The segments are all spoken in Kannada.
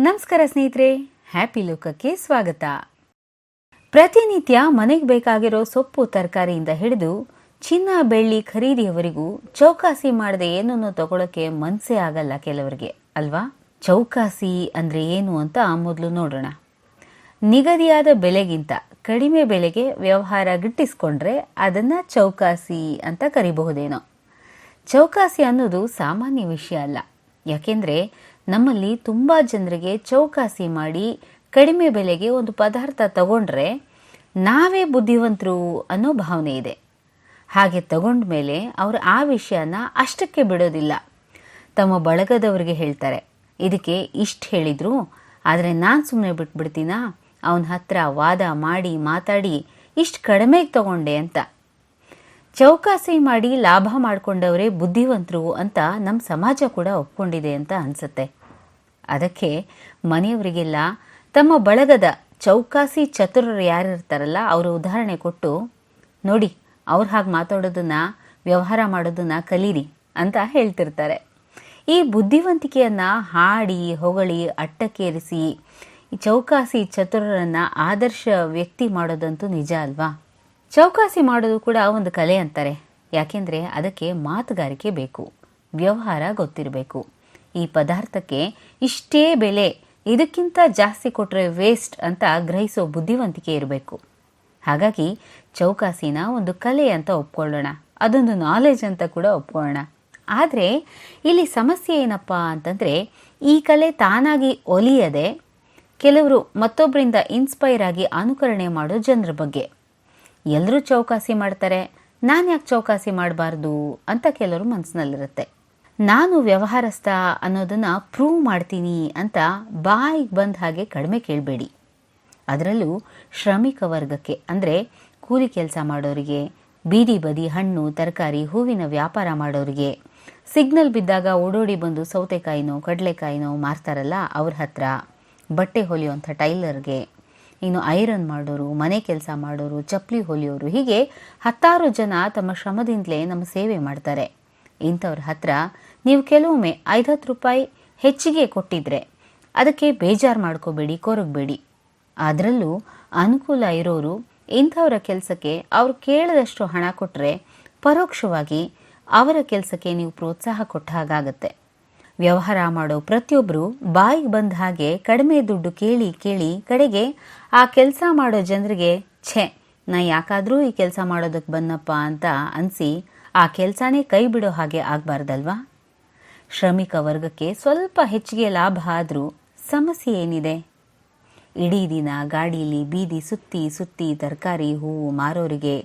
ನಮಸ್ಕಾರ ಸ್ನೇಹಿತರೆ ಹ್ಯಾಪಿ ಲೋಕಕ್ಕೆ ಸ್ವಾಗತ. ಪ್ರತಿನಿತ್ಯ ಮನೆಗೆ ಬೇಕಾಗಿರೋ ಸೊಪ್ಪು ತರಕಾರಿಯಿಂದ ಹಿಡಿದು ಚಿನ್ನ, ಬೆಳ್ಳಿ ಖರೀದಿಯವರೆಗೂ ಚೌಕಾಸಿ ಮಾಡದೆ ಏನನ್ನು ತಗೊಳಕ್ಕೆ ಮನಸ್ಸೇ ಆಗಲ್ಲ ಕೆಲವರಿಗೆ, ಅಲ್ವಾ? ಚೌಕಾಸಿ ಅಂದ್ರೆ ಏನು ಅಂತ ಮೊದಲು ನೋಡೋಣ. ನಿಗದಿಯಾದ ಬೆಲೆಗಿಂತ ಕಡಿಮೆ ಬೆಲೆಗೆ ವ್ಯವಹಾರ ಗಿಟ್ಟಿಸ್ಕೊಂಡ್ರೆ ಅದನ್ನ ಚೌಕಾಸಿ ಅಂತ ಕರಿಬಹುದೇನೋ. ಚೌಕಾಸಿ ಅನ್ನೋದು ಸಾಮಾನ್ಯ ವಿಷಯ ಅಲ್ಲ. ಯಾಕೆಂದ್ರೆ ನಮ್ಮಲ್ಲಿ ತುಂಬ ಜನರಿಗೆ ಚೌಕಾಸಿ ಮಾಡಿ ಕಡಿಮೆ ಬೆಲೆಗೆ ಒಂದು ಪದಾರ್ಥ ತಗೊಂಡ್ರೆ ನಾವೇ ಬುದ್ಧಿವಂತರು ಅನ್ನೋ ಭಾವನೆ ಇದೆ. ಹಾಗೆ ತಗೊಂಡ ಮೇಲೆ ಅವರು ಆ ವಿಷಯನ ಅಷ್ಟಕ್ಕೆ ಬಿಡೋದಿಲ್ಲ. ತಮ್ಮ ಬಳಗದವರಿಗೆ ಹೇಳ್ತಾರೆ, ಇದಕ್ಕೆ ಇಷ್ಟು ಹೇಳಿದ್ರು, ಆದರೆ ನಾನು ಸುಮ್ಮನೆ ಬಿಟ್ಬಿಡ್ತೀನಾ? ಅವನ ಹತ್ರ ವಾದ ಮಾಡಿ ಮಾತಾಡಿ, ಇಷ್ಟು ಕಡಿಮೆಗೆ ತಗೊಂಡೆ ಅಂತ. ಚೌಕಾಸಿ ಮಾಡಿ ಲಾಭ ಮಾಡಿಕೊಂಡವರೇ ಬುದ್ಧಿವಂತರು ಅಂತ ನಮ್ಮ ಸಮಾಜ ಕೂಡ ಒಪ್ಕೊಂಡಿದೆ ಅಂತ ಅನ್ಸುತ್ತೆ. ಅದಕ್ಕೆ ಮನೆಯವರಿಗೆಲ್ಲ ತಮ್ಮ ಬಳಗದ ಚೌಕಾಸಿ ಚತುರರು ಯಾರಿರ್ತಾರಲ್ಲ, ಅವರ ಉದಾಹರಣೆ ಕೊಟ್ಟು, ನೋಡಿ, ಅವ್ರು ಹಾಗೆ ಮಾತಾಡೋದನ್ನ, ವ್ಯವಹಾರ ಮಾಡೋದನ್ನ ಕಲೀರಿ ಅಂತ ಹೇಳ್ತಿರ್ತಾರೆ. ಈ ಬುದ್ಧಿವಂತಿಕೆಯನ್ನು ಹಾಡಿ, ಹೊಗಳಿ, ಅಟ್ಟಕ್ಕೇರಿಸಿ ಚೌಕಾಸಿ ಚತುರರನ್ನು ಆದರ್ಶ ವ್ಯಕ್ತಿ ಮಾಡೋದಂತೂ ನಿಜ ಅಲ್ವಾ? ಚೌಕಾಸಿ ಮಾಡೋದು ಕೂಡ ಒಂದು ಕಲೆ ಅಂತಾರೆ. ಯಾಕೆಂದ್ರೆ ಅದಕ್ಕೆ ಮಾತುಗಾರಿಕೆ ಬೇಕು, ವ್ಯವಹಾರ ಗೊತ್ತಿರಬೇಕು. ಈ ಪದಾರ್ಥಕ್ಕೆ ಇಷ್ಟೇ ಬೆಲೆ, ಇದಕ್ಕಿಂತ ಜಾಸ್ತಿ ಕೊಟ್ಟರೆ ವೇಸ್ಟ್ ಅಂತ ಗ್ರಹಿಸೋ ಬುದ್ಧಿವಂತಿಕೆ ಇರಬೇಕು. ಹಾಗಾಗಿ ಚೌಕಾಸಿನ ಒಂದು ಕಲೆ ಅಂತ ಒಪ್ಕೊಳ್ಳೋಣ, ಅದೊಂದು ನಾಲೆಜ್ ಅಂತ ಕೂಡ ಒಪ್ಕೊಳ್ಳೋಣ. ಆದರೆ ಇಲ್ಲಿ ಸಮಸ್ಯೆ ಏನಪ್ಪ ಅಂತಂದರೆ, ಈ ಕಲೆ ತಾನಾಗಿ ಒಲಿಯದೆ ಕೆಲವರು ಮತ್ತೊಬ್ಬರಿಂದ ಇನ್ಸ್ಪೈರ್ ಆಗಿ ಅನುಕರಣೆ ಮಾಡೋ ಜನರ ಬಗ್ಗೆ. ಎಲ್ಲರೂ ಚೌಕಾಸಿ ಮಾಡ್ತಾರೆ, ನಾನು ಯಾಕೆ ಚೌಕಾಸಿ ಮಾಡಬಾರ್ದು ಅಂತ ಕೆಲವರು ಮನಸ್ಸಿನಲ್ಲಿರುತ್ತೆ ನಾನು ವ್ಯವಹಾರಸ್ಥ ಅನ್ನೋದನ್ನು ಪ್ರೂವ್ ಮಾಡ್ತೀನಿ ಅಂತ ಬಾಯಿಗೆ ಬಂದ ಹಾಗೆ ಕಡಿಮೆ ಕೇಳಬೇಡಿ. ಅದರಲ್ಲೂ ಶ್ರಮಿಕ ವರ್ಗಕ್ಕೆ, ಅಂದರೆ ಕೂಲಿ ಕೆಲಸ ಮಾಡೋರಿಗೆ, ಬೀದಿ ಬದಿ ಹಣ್ಣು, ತರಕಾರಿ, ಹೂವಿನ ವ್ಯಾಪಾರ ಮಾಡೋರಿಗೆ, ಸಿಗ್ನಲ್ ಬಿದ್ದಾಗ ಓಡೋಡಿ ಬಂದು ಸೌತೆಕಾಯಿನೋ, ಕಡಲೆಕಾಯಿನೋ ಮಾರ್ತಾರಲ್ಲ ಅವ್ರ ಹತ್ರ, ಬಟ್ಟೆ ಹೊಲಿಯುವಂಥ ಟೈಲರ್ಗೆ ಇನ್ನು ಐರನ್ ಮಾಡೋರು, ಮನೆ ಕೆಲಸ ಮಾಡೋರು ಚಪ್ಪಲಿ ಹೊಲಿಯೋರು, ಹೀಗೆ ಹತ್ತಾರು ಜನ ತಮ್ಮ ಶ್ರಮದಿಂದಲೇ ನಮ್ಮ ಸೇವೆ ಮಾಡ್ತಾರೆ. ಇಂಥವ್ರ ಹತ್ರ ನೀವು ಕೆಲವೊಮ್ಮೆ ಐದತ್ತು ರೂಪಾಯಿ ಹೆಚ್ಚಿಗೆ ಕೊಟ್ಟಿದ್ರೆ ಅದಕ್ಕೆ ಬೇಜಾರು ಮಾಡ್ಕೋಬೇಡಿ, ಕೊರಗಬೇಡಿ. ಅದರಲ್ಲೂ ಅನುಕೂಲ ಇರೋರು ಇಂಥವರ ಕೆಲಸಕ್ಕೆ ಅವರು ಕೇಳದಷ್ಟು ಹಣ ಕೊಟ್ಟರೆ ಪರೋಕ್ಷವಾಗಿ ಅವರ ಕೆಲಸಕ್ಕೆ ನೀವು ಪ್ರೋತ್ಸಾಹ ಕೊಟ್ಟ ಹಾಗಾಗತ್ತೆ. ವ್ಯವಹಾರ ಮಾಡೋ ಪ್ರತಿಯೊಬ್ಬರು ಬಾಯಿಗೆ ಬಂದ ಹಾಗೆ ಕಡಿಮೆ ದುಡ್ಡು ಕೇಳಿ ಕೇಳಿ ಕಡೆಗೆ ಆ ಕೆಲಸ ಮಾಡೋ ಜನರಿಗೆ, ಛೆ, ನಾ ಯಾಕಾದರೂ ಈ ಕೆಲಸ ಮಾಡೋದಕ್ಕೆ ಬಂದಪ್ಪ ಅಂತ ಅನಿಸಿ ಆ ಕೆಲಸನೇ ಕೈ ಬಿಡೋ ಹಾಗೆ ಆಗಬಾರ್ದಲ್ವಾ? ಶ್ರಮಿಕ ವರ್ಗಕ್ಕೆ ಸ್ವಲ್ಪ ಹೆಚ್ಚಿಗೆ ಲಾಭ ಆದರೂ ಸಮಸ್ಯೆ ಏನಿದೆ? ಇಡೀ ದಿನ ಗಾಡೀಲಿ ಬೀದಿ ಸುತ್ತಿ ಸುತ್ತಿ ತರಕಾರಿ ಹೂವು ಮಾರೋರಿಗೆ,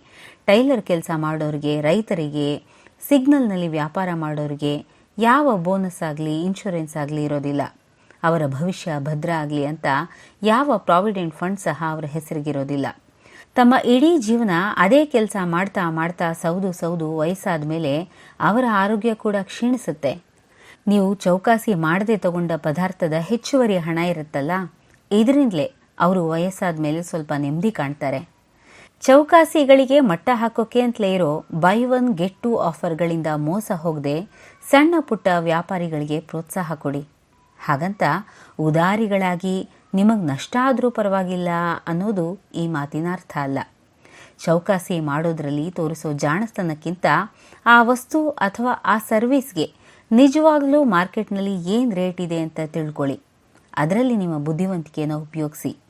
ಟೈಲರ್ ಕೆಲಸ ಮಾಡೋರಿಗೆ, ರೈತರಿಗೆ, ಸಿಗ್ನಲ್ನಲ್ಲಿ ವ್ಯಾಪಾರ ಮಾಡೋರಿಗೆ ಯಾವ ಬೋನಸ್ ಆಗಲಿ ಇನ್ಶೂರೆನ್ಸ್ ಆಗಲಿ ಇರೋದಿಲ್ಲ. ಅವರ ಭವಿಷ್ಯ ಭದ್ರ ಆಗಲಿ ಅಂತ ಯಾವ ಪ್ರಾವಿಡೆಂಟ್ ಫಂಡ್ ಸಹ ಅವರ ಹೆಸರಿಗಿರೋದಿಲ್ಲ. ತಮ್ಮ ಇಡೀ ಜೀವನ ಅದೇ ಕೆಲಸ ಮಾಡ್ತಾ ಮಾಡ್ತಾ ಸೌದು ಸೌದು ವಯಸ್ಸಾದ ಮೇಲೆ ಅವರ ಆರೋಗ್ಯ ಕೂಡ ಕ್ಷೀಣಿಸುತ್ತೆ. ನೀವು ಚೌಕಾಸಿ ಮಾಡದೆ ತಗೊಂಡ ಪದಾರ್ಥದ ಹೆಚ್ಚುವರಿ ಹಣ ಇರುತ್ತಲ್ಲ, ಇದರಿಂದಲೇ ಅವರು ವಯಸ್ಸಾದ ಮೇಲೆ ಸ್ವಲ್ಪ ನೆಮ್ಮದಿ ಕಾಣ್ತಾರೆ. ಚೌಕಾಸಿಗಳಿಗೆ ಮಟ್ಟ ಹಾಕೋಕೆ ಅಂತಲೇ ಇರೋ ಬೈ ಒನ್ ಗೆಟ್ ಟು ಆಫರ್ಗಳಿಂದ ಮೋಸ ಹೋಗದೆ ಸಣ್ಣ ಪುಟ್ಟ ವ್ಯಾಪಾರಿಗಳಿಗೆ ಪ್ರೋತ್ಸಾಹ ಕೊಡಿ. ಹಾಗಂತ ಉದಾರಿಗಳಾಗಿ ನಿಮಗೆ ನಷ್ಟ ಆದರೂ ಪರವಾಗಿಲ್ಲ ಅನ್ನೋದು ಈ ಮಾತಿನ ಅರ್ಥ ಅಲ್ಲ. ಚೌಕಾಸಿ ಮಾಡೋದ್ರಲ್ಲಿ ತೋರಿಸೋ ಜಾಣಸ್ತನಕ್ಕಿಂತ ಆ ವಸ್ತು ಅಥವಾ ಆ ಸರ್ವಿಸ್ಗೆ ನಿಜವಾಗ್ಲೂ ಮಾರ್ಕೆಟ್ನಲ್ಲಿ ಏನು ರೇಟ್ ಇದೆ ಅಂತ ತಿಳ್ಕೊಳ್ಳಿ. ಅದರಲ್ಲಿ ನಿಮ್ಮ ಬುದ್ಧಿವಂತಿಕೆಯನ್ನು ಉಪಯೋಗಿಸಿ.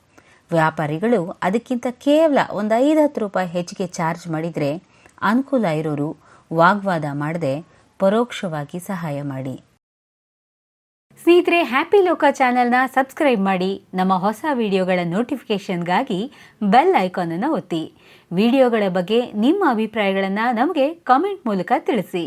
ವ್ಯಾಪಾರಿಗಳು ಅದಕ್ಕಿಂತ ಕೇವಲ ಒಂದು ಐದು ಹತ್ತು ರೂಪಾಯಿ ಹೆಚ್ಚಿಗೆ ಚಾರ್ಜ್ ಮಾಡಿದರೆ ಅನುಕೂಲ ಇರೋರು ವಾಗ್ವಾದ ಮಾಡದೆ ಪರೋಕ್ಷವಾಗಿ ಸಹಾಯ ಮಾಡಿ. ಸ್ನೇಹಿತರೆ, ಹ್ಯಾಪಿ ಲೋಕ ಚಾನೆಲ್ನ ಸಬ್ಸ್ಕ್ರೈಬ್ ಮಾಡಿ, ನಮ್ಮ ಹೊಸ ವಿಡಿಯೋಗಳ ನೋಟಿಫಿಕೇಷನ್ಗಾಗಿ ಬೆಲ್ ಐಕಾನ್ ಅನ್ನು ಒತ್ತಿ. ವಿಡಿಯೋಗಳ ಬಗ್ಗೆ ನಿಮ್ಮ ಅಭಿಪ್ರಾಯಗಳನ್ನು ನಮಗೆ ಕಾಮೆಂಟ್ ಮೂಲಕ ತಿಳಿಸಿ.